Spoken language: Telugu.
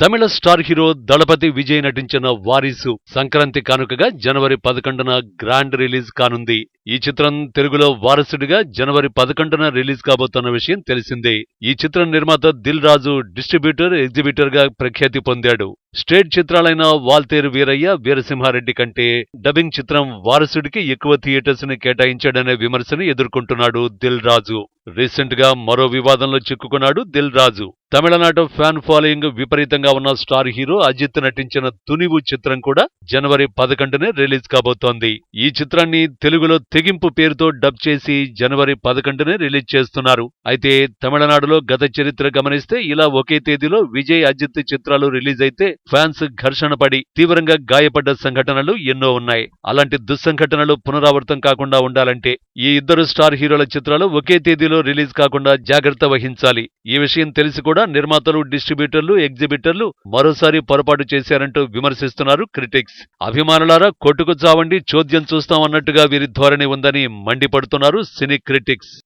తమిళ స్టార్ హీరో దళపతి విజయ్ నటించిన వారిసు సంక్రాంతి కానుకగా జనవరి పదకొండున గ్రాండ్ రిలీజ్ కానుంది. ఈ చిత్రం తెలుగులో వారసుడిగా జనవరి పదకొండున రిలీజ్ కాబోతున్న విషయం తెలిసిందే. ఈ చిత్రం నిర్మాత దిల్ రాజు డిస్ట్రిబ్యూటర్ ఎగ్జిబిటర్గా ప్రఖ్యాతి పొందాడు. స్టేట్ చిత్రాలైన వాల్తేరు వీరయ్య వీరసింహారెడ్డి కంటే డబ్బింగ్ చిత్రం వారసుడికి ఎక్కువ థియేటర్స్ని కేటాయించాడనే విమర్శను ఎదుర్కొంటున్నాడు దిల్ రాజు. రీసెంట్గా మరో వివాదంలో చిక్కుకున్నాడు దిల్ రాజు. తమిళనాడు ఫ్యాన్ ఫాలోయింగ్ విపరీతంగా ఉన్న స్టార్ హీరో అజిత్ నటించిన తునివు చిత్రం కూడా జనవరి పదకొండునే రిలీజ్ కాబోతోంది. ఈ చిత్రాన్ని తెలుగులో తెగింపు పేరుతో డబ్ చేసి జనవరి పదకొండునే రిలీజ్ చేస్తున్నారు. అయితే తమిళనాడులో గత చరిత్ర గమనిస్తే ఇలా ఒకే తేదీలో విజయ్ అజిత్ చిత్రాలు రిలీజ్ అయితే ఫ్యాన్స్ ఘర్షణ పడి తీవ్రంగా గాయపడ్డ సంఘటనలు ఎన్నో ఉన్నాయి. అలాంటి దుస్సంఘటనలు పునరావృతం కాకుండా ఉండాలంటే ఈ ఇద్దరు స్టార్ హీరోల చిత్రాలు ఒకే తేదీలో రిలీజ్ కాకుండా జాగ్రత్త వహించాలి. ఈ విషయం తెలిసి కూడా నిర్మాతలు డిస్ట్రిబ్యూటర్లు ఎగ్జిబిటర్లు మరోసారి పొరపాటు చేశారంటూ విమర్శిస్తున్నారు క్రిటిక్స్. అభిమానులారా కొట్టుకు చావండి చోద్యం చూస్తామన్నట్టుగా వీరి ధోరణి ఉందని మండిపడుతున్నారు సినీ క్రిటిక్స్.